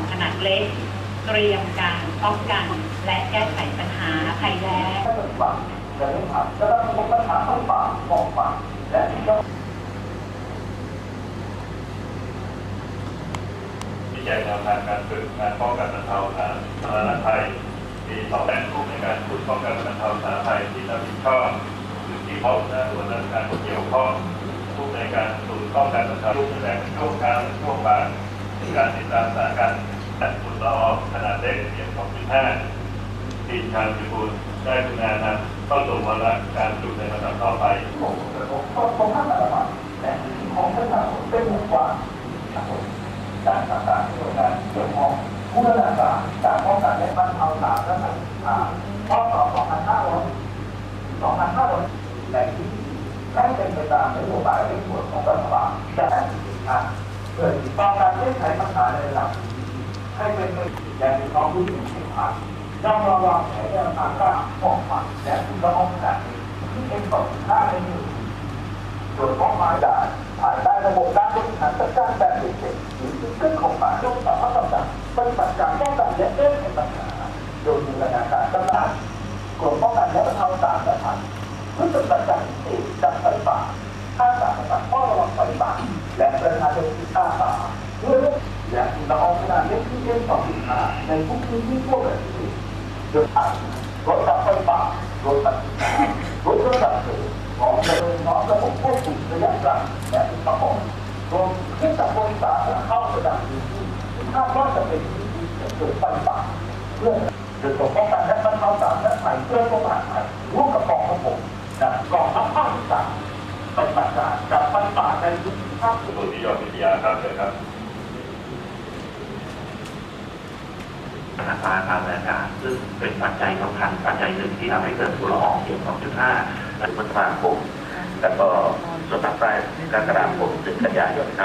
ของขนาดเล็ก เตรียมการป้องกันและแก้ไขปัญหาภัยแล้งถ้าเกิดว่าจะได้ทำจะต้องมีปัญหาไฟป่าหมอกป่าและที่ต้องวิจัยแนวทางการฝึกการป้องกันบรรเทาสาธารณภัยมีสองแผนกลุ่มในการฝึกป้องกันบรรเทาสาธารณภัยที่รับผิดชอบหรือที่พบหน้าส่วนราชการเกี่ยวข้องผู้ในการศูนย์ป้องกันบรรเทาทุกแหล่งช่วงกลางและช่วงบ่ายใน การติดตามสถานการณ์และฝุ่นละอองขนาดเล็กเพียง2.5ที่ทางพิบูลได้ทำงานนำเข้าสู่วาระการฝึกในระดับต่อไปของกระทบต่อสภาพอนามัยและของประชาชนเป็นวงกว้างครับผมการต่างๆที่หน่วยงานที่เกี่ยวข้องผู้ดำเนินการการป้องกันและบรรเทาสาธารณภัยอ่าพศ2500 2500และที่ให้เป็นไปตามนโยบายเร่งด่วนของรัฐบาลแต่อ่าเพื่อป้องกันแก้ไขปัญหาในระดับให้เป็นไปอย่างมีความรู้สึกที่ผ่านยังระวังแผนแนวทางการป้องกันและคุณละอองขนาดนี้ที่เป็นต่อหน้าในมือส่วนของมาจากภายใต้ระบบการบริหารจัดการแบบเด็กๆหรือเครื่องของมาลงต่อพระกำลังปฏิบัติการป้องกันและแก้ไขปัญหาโดยบูรณานการตำนานกรมป้องกันและบรรเทาสาธารณภัยเพื่อปฏิบัติการเอกดับไฟป่าท่าสาธารณเฝ้าระวังไฟป่า และประชาชนที่อาสาเพื่อและคุณละอองขนาดเล็กที่เล่นต่อสินค้าในทุกพื้นที่ทั่วประเทศโดยผ่านรถดับไฟป่ารถตัดสินค้ารถเครื่องดับเพลิงของเดินน้อมระบบควบคุมระยะกลางและอุปกรณ์รวมเครื่องจักรบริษัทเข้าประดับพื้นที่คาดว่าจะเป็นพื้นที่เกิดไฟป่าเพื่อโดยกรมป้องกันและบรรเทาสาธารณภัยเพื่อป้องกันภัยร่วมกับกองทัพบกและกองทัพภาคที่สามปฏิบัติการดับไฟป่า ในพื้นที่ภาคผู้ที่ยมวิทยาครับเลยครับสถาการอากาศซึ่งเป็นปัจจัยสำคัญปัจจัยหนึ่งที่ทำให้เกิดฝุ่นละอองเพียง2.5ในพฤษภาคมแล้วก็ส่วนภาคใต้กรกฎาคมถึงกันยายนครับ